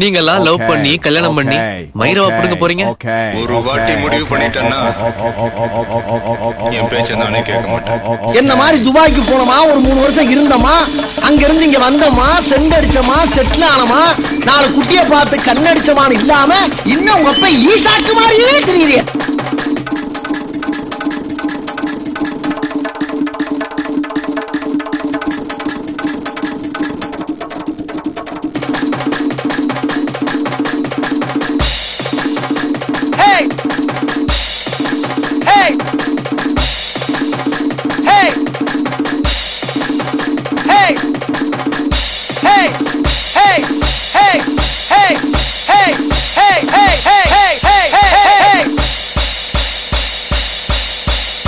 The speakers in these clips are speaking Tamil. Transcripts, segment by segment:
நீங்க எல்லாம் லவ் பண்ணி கல்யாணம் பண்ணி மயிரவா புடுங்க போறீங்க ஒரு வாட்டி முடிவு பண்ணிட்டேன்னா என் பேச்ச நானே கேட்க மாட்டேன் என்ன மாதிரி துபாய்க்கு போனோமா ஒரு மூணு வருஷம் இருந்தோமா அங்க இருந்து இங்க வந்தோமா செண்ட் அடிச்சோமா செட்டில் ஆனோமா நாலு குட்டிய பார்த்து கண்ணடிச்சமான்னு இல்லாம இன்னும் உங்க அப்ப ஈசாக்கு மாதிரியே தெரியுது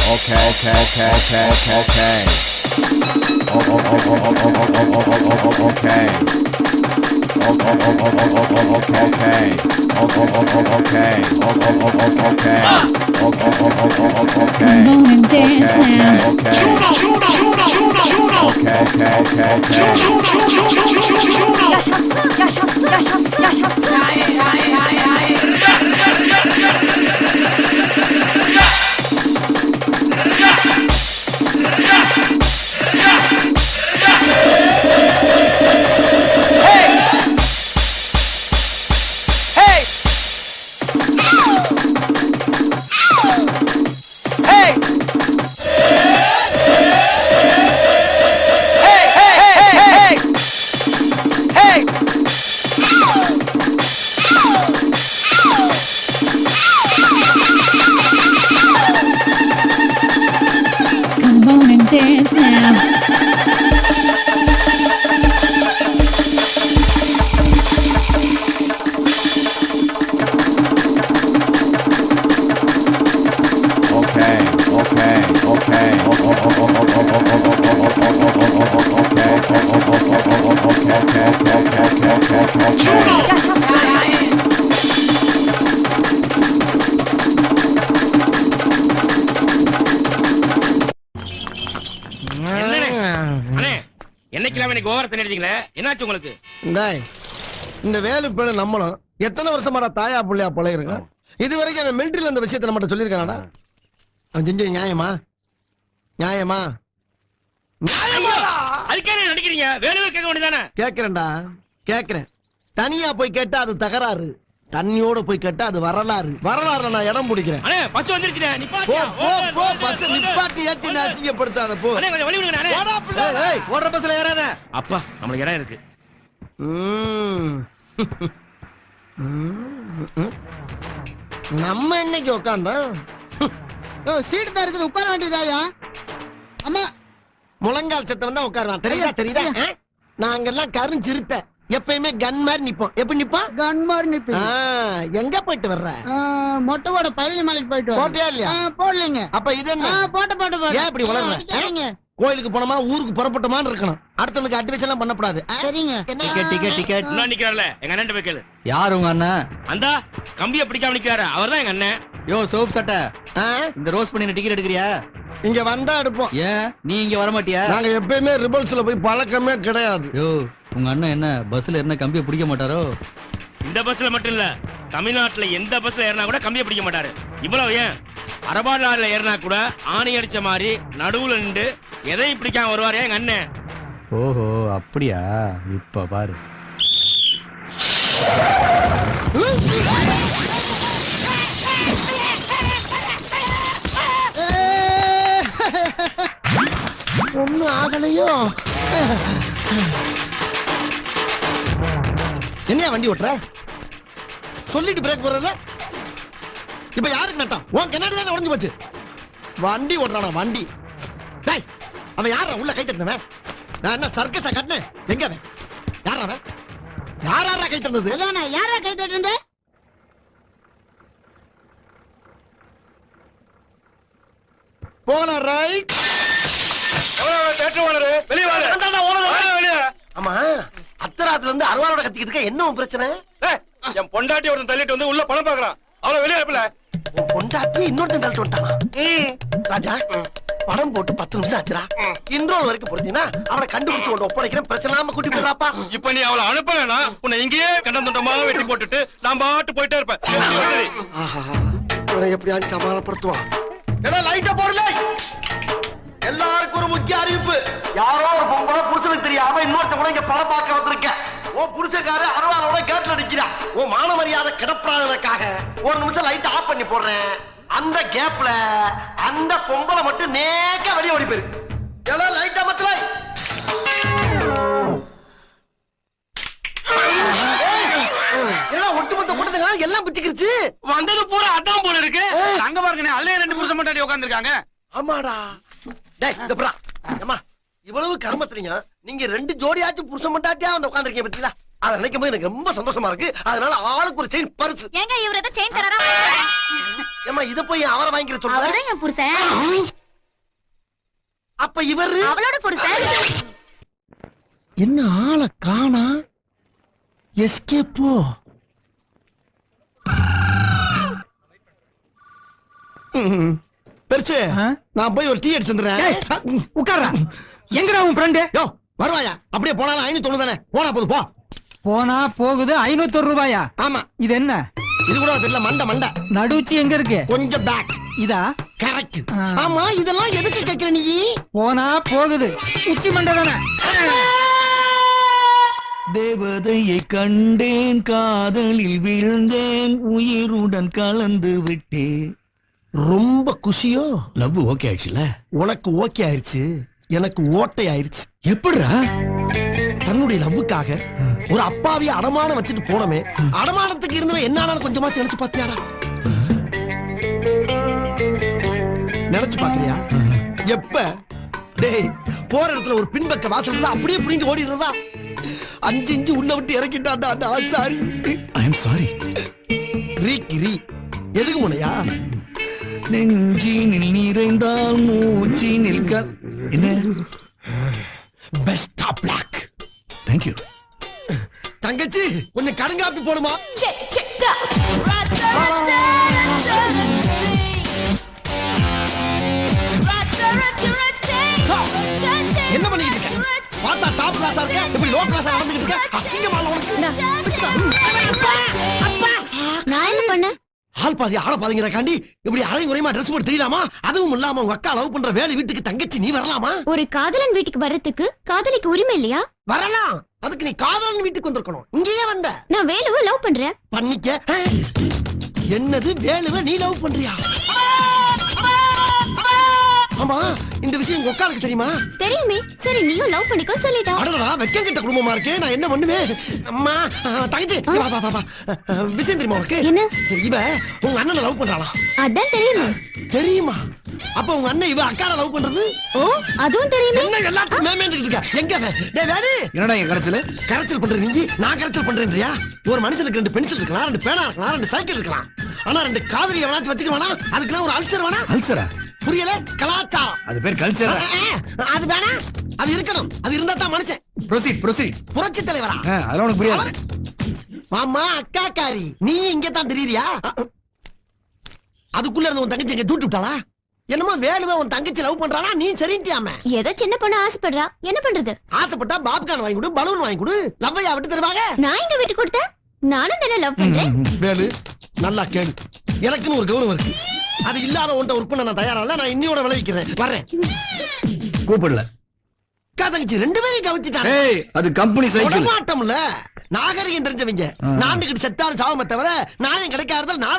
Okay, okay, okay, okay, okay, okay. Oh, oh, oh, oh, oh, oh, oh, oh, oh, oh, okay. Oh, oh, oh, oh, oh, oh, oh, okay, okay. Oh, oh, oh, oh, okay. Oh, oh, oh, oh, okay. Oh, oh, oh, oh, oh, oh, okay. Come on and Okay, now. okay, okay. Okay, okay, okay. எனக்கு ஓவர தண்ணி என்னாச்சு உங்களுக்கு? இந்த வேலு பேரு நம்மளும். எத்தனை வருஷமாடா தாயா புள்ளையா பழகிருக்கோம் இது வரைக்கும் அவன் மிலிட்டரியில இந்த விஷயத்தை நம்மகிட்ட சொல்லியிருக்கானடா? அவன் செஞ்சது நியாயமா? நியாயமா? அதுக்கே என்ன நடிக்கிறீங்க? வேணுவே கேட்க வேண்டியதானே கேக்குறேன்டா கேக்குறேன் தனியா போய் கேட்டா அது தகராறு. தண்ணியோட போய் கேட்டா அது வரலாறு. வரலாறுல நான் இடம் பிடிக்கிறேன். அண்ணே பஸ் வந்துருச்சுண்ணே போ நிப்பாட்டியா போ போ பஸ் நிப்பாட்டி ஏத்தி நான் அசிங்கப்படுத்தாத போ. அண்ணே கொஞ்சம் வழி விடுங்க அண்ணே. ஏய், ஏய், ஓடுற பஸ்ல ஏறாத. அப்பா நம்மளுக்கு இடம் இருக்கு. நம்ம என்னைக்கு உட்காந்தோம் சீட்டு தான் இருக்குது உட்கார வேண்டியதாயா அம்மா முழங்கால் சத்தம் தான் உட்காருவான். தெரியுதா தெரியுதா? ஆ? நாங்கெல்லாம் கருஞ்சிருத்த எப்பயுமே கன் மாதிரி நிப்போம். எப்படி நிப்போம்? கன் மாதிரி நிப்பி ஆ, எங்க போயிட்டு வர்ற? மொட்டைவோட பழனி மலைக்கு போயிட்டு. போட்டியா இல்லையா? போடலைங்க. அப்ப இது என்ன? போட்ட போட்ட போட்ட. ஏன் இப்படி வளர்ற? கோயிலுக்கு போனோமா ஊருக்கு புறப்பட்டோமான்னு இருக்கணும். அடுத்தவனுக்கு அட்வைஸ் எல்லாம் பண்ணக்கூடாது ஆ? சரிங்க. டிக்கெட் டிக்கெட் டிக்கெட் இன்னும் நிக்கிறார்ல. எங்க அண்ணன் போய் கேளு. யார் உங்க அண்ணன்? அந்த கம்பியை பிடிக்காம நிக்கிறாரு. அவர்தான் எங்க அண்ணன். யோ சோப் சட்டை? இந்த ரோஸ் பண்ணி டிக்கெட் எடுக்கிறியா? இங்க வந்தா எடுப்போம். ஏன்? நீ இங்க வர மாட்டியா நாங்க எப்பயுமே ரிபல்ஸ்ல போய் பழக்கமே கிடையாது. யோ உங்க அண்ணன் என்ன பஸ்ல என்ன கம்பியை பிடிக்க மாட்டாரோ? இந்த பஸ்ல மட்டும் இல்ல தமிழ்நாட்டுல எந்த பஸ்ல ஏறினா கூட கம்பியை பிடிக்க மாட்டாரு. இவ்வளவு ஏன்? அரபாடு லாரில ஏறினா கூட ஆணி அடிச்ச மாதிரி நடுவுல நின்று எதையும் பிடிக்காம வருவாரு எங்க அண்ணன். ஓஹோ அப்படியா? இப்ப பாரு. ஒண்ணும் ஆகலையோ? என்னையா வண்டி ஓட்டுற? சொல்லிட்டு பிரேக் போடுறல இப்ப யாருக்கு நட்டம்? உன் கண்ணாடி தானே உடஞ்சு போச்சு. வண்டி ஓட்டுறானா வண்டி. டேய் அவன் யாரா உள்ள கை தட்டினவன். நான் என்ன சர்க்கஸா கட்டினேன்? எங்க அவன்? யாரா அவன்? யாரா கை தந்தது அதானே யாரா கை தட்டுண்டு போகலாம் ரைட் ஆமா. அத்தராத்துல இருந்து அருவாளோட கத்திக்கிட்டு இருக்க என்ன பிரச்சனை? என் பொண்டாட்டி ஒருத்தன் தள்ளிட்டு வந்து உள்ள பணம் பாக்குறான் அவளை வெளியே அனுப்பல. பொண்டாட்டி இன்னொருத்தன் தள்ளிட்டு வந்துட்டானா? ராஜா படம் போட்டு பத்து நிமிஷம் ஆச்சுடா. இன்ட்ரோல் வரைக்கும் பொறுத்தீங்கன்னா அவனை கண்டுபிடிச்சு கொண்டு ஒப்படைக்கிறேன். பிரச்சனை இல்லாம கூட்டி போடுறாப்பா இப்ப நீ அவளை அனுப்பலனா உன்னை இங்கேயே கண்டந்துண்டமா வெட்டி போட்டுட்டு நான் பாட்டு போயிட்டே இருப்பேன். எப்படியாச்சும் சமாளப்படுத்துவான் எல்லாம் லைட்டா போடல எல்லாருக்கும் ஒரு முக்கிய அறிவிப்பு. யாரோ ஒரு பொம்பளை புருஷனுக்கு தெரியாம இன்னொருத்த கூட இங்க படம் பார்க்க வந்திருக்கேன். ஓ புருஷக்காரு அருவாளோட கேட்ல நிக்கிறா ஓ மான மரியாதை கிடப்பறாதனக்காக ஒரு நிமிஷம் லைட் ஆஃப் பண்ணி போடுறேன். அந்த கேப்ல அந்த பொம்பளை மட்டும் நேக்க வெளியே ஓடி போயிருக்கு. எல்லாம் லைட் அமத்துல எல்லாம் ஒட்டுமொத்த கூட்டத்துங்க எல்லாம் பிச்சுக்கிருச்சு. வந்தது பூரா அதான் போல இருக்கு. அங்க பாருங்க அதுலயே ரெண்டு புருஷன் மட்டாடி உட்காந்துருக்காங்க ஆமாடா. டேய் இந்த அம்மா இவ்வளவு கர்மத்துறீங்க நீங்க ரெண்டு ஜோடியாச்சும் புருஷன் மட்டாட்டியா வந்து உட்காந்துருக்கீங்க பத்தீங்களா அதை நினைக்கும் போது எனக்கு ரொம்ப சந்தோஷமா இருக்கு. அதனால ஆளுக்கு ஒரு செயின் பரிசு. ஏங்க இவர் ஏதோ செயின் தராரா? ஏமா இத போய் அவரை வாங்கிக்கிற சொல்ற அவர்தான் என் புருஷன். அப்ப இவரு? அவளோட புருஷன். என்ன ஆளை காணா? எஸ்கேப்போ பெருசு நான் போய் ஒரு டீ அடிச்சு வந்துடுறேன். உட்கார்றா. எங்கடா உன் ஃப்ரெண்டு யோ வருவாயா? அப்படியே போனாலும் ஐநூத்தி தொண்ணூறு தானே? போனா போது போ. போனா போகுது ஐநூத்தி ரூபாயா? ஆமா. இது என்ன? இது கூட தெரியல மண்டை மண்டை. நடுச்சி எங்க இருக்கு? கொஞ்சம் பேக் இதா? கரெக்ட். ஆமா இதெல்லாம் எதுக்கு கேக்குற நீ? போனா போகுது. உச்சி மண்டை தானே? தேவதையை கண்டேன் காதலில் விழுந்தேன் உயிருடன் கலந்து விட்டேன். ரொம்ப குஷியோ? லவ் ஓகே ஆயிடுச்சுல? உனக்கு ஓகே ஆயிருச்சு எனக்கு ஓட்டை ஆயிருச்சு. எப்படிடா? தன்னுடைய லவ்வுக்காக ஒரு அப்பாவிய அடமானம் வச்சுட்டு போனமே அடமானத்துக்கு இருந்தவன் என்ன கொஞ்சமா நினைச்சு பாத்தியாடா நினைச்சு பாக்குறியா எப்ப? டேய் போற இடத்துல ஒரு பின்பக்க வாசல் அப்படியே புரிஞ்சு ஓடிடுறதா? அஞ்சு இஞ்சு உள்ள விட்டு இறக்கிட்டான்டா சாரி ஐ எம் சாரி ரீ. எதுக்கு முனையா? நெஞ்சினில் நிறைந்தால் மூச்சினில் என்ன? பெஸ்ட் ஆஃப் பிளாக் தேங்க்யூ தங்கச்சி கொஞ்சம் கடுங்காப்பி போடுமா? என்ன பண்ணிக்கிட்டு இருக்க? பார்த்தா டாப் கிளாஸா இருக்க? இப்படி லோ கிளாஸா நடந்துகிட்டு இருக்க? அசிங்கமா உனக்கு? ஆள் பாதி ஆள பாதிங்கிறக்காண்டி இப்படி அரை குறையமா ட்ரெஸ் போட்டு தெரியலாமா? அதுவும் இல்லாம உங்க அக்கா லவ் பண்ற வேலை வீட்டுக்கு தங்கச்சி நீ வரலாமா? ஒரு காதலன் வீட்டுக்கு வர்றதுக்கு காதலிக்கு உரிமை இல்லையா? வரலாம். அதுக்கு நீ காதலன் வீட்டுக்கு வந்திருக்கணும். இங்கேயே வந்த. நான் வேலுவை லவ் பண்றேன். பண்ணிக்க. என்னது வேலுவ நீ லவ் பண்றியா? ஆமா இந்த விஷயம் உங்க அக்காளுக்கு தெரியுமா? தெரியுமே. சரி நீயும் லவ் பண்ணிக்கோ சொல்லிட்டா அடடா வெக்கம் கிட்ட குடும்பமா இருக்கு? நான் என்ன பண்ணுவேன்? அம்மா தங்கச்சி வா வா வா, விஷயம் தெரியுமா உனக்கு? என்ன? இவ உங்க அண்ணனை லவ் பண்றாளா? அதான் தெரியுமே. தெரியுமா? அப்ப உங்க அண்ணன் இவ அக்கால லவ் பண்றது? ஓ அதுவும் தெரியுமே. என்ன எல்லாத்துக்கும் மேமேன்ட்டு இருக்க? எங்க? டேய் வேலு! என்னடா என் கடைச்சல கரைச்சல் பண்ற நீ? நான் கரைச்சல் பண்றேன்றியா? ஒரு மனுஷனுக்கு ரெண்டு பென்சில் இருக்கலாம் ரெண்டு பேனா இருக்கலாம் ரெண்டு சைக்கிள் இருக்கலாம். ஆனா ரெண்டு காதலி எவனாச்சும் வச்சுக்க வேணா அதுக்கெல்லாம் ஒரு அல்சர் வேணா அல்சரா புரியல? கலாச்சாரம் அது பேர் கல்ச்சரா அது வேணா. அது இருக்கணும். அது இருந்தா தான் மனுஷன். ப்ரொசீட் ப்ரொசீட் புரட்சி தலைவரா? அதெல்லாம் உனக்கு புரியாது. மாமா அக்காக்காரி நீ இங்க தான் தெரியுறியா அதுக்குள்ள இருந்து உன் தங்கச்சி இங்க தூட்டு விட்டாளா? என்னமோ வேலுவ உன் தங்கச்சி லவ் பண்றாளா? நீ சரின்ட்டியாம. ஏதோ சின்ன பொண்ணு ஆசைப்படுறா. என்ன பண்றது? ஆசைப்பட்டா பாப்கார்ன் வாங்கி கொடு பலூன் வாங்கி கொடு லவ்வையா விட்டு தருவாங்க? நான் இங்க விட்டு கொடுத்தேன். நானும் தானே லவ் பண்றேன். வேலு நல்லா கேளு. எனக்குன்னு ஒரு கௌரவம் இருக்கு. அது இல்லாத உன்ட்ட ஒர்க் பண்ண நான் தயாரா இல்ல நான் இன்னியோட விளைவிக்கிறேன். வர்றேன். கூப்பிடல. அக்கா தங்கச்சி ரெண்டு பேரையும் கவனிச்சுட்டாங்க ஏய் அது கம்பெனி சைக்கிள் மாட்டோம்ல நாகரிகம் தெரிஞ்சவங்க. நாண்டுகிட்டு செத்தாலும் சாவமே தவிர நாயம் கிடைக்காததால் நான்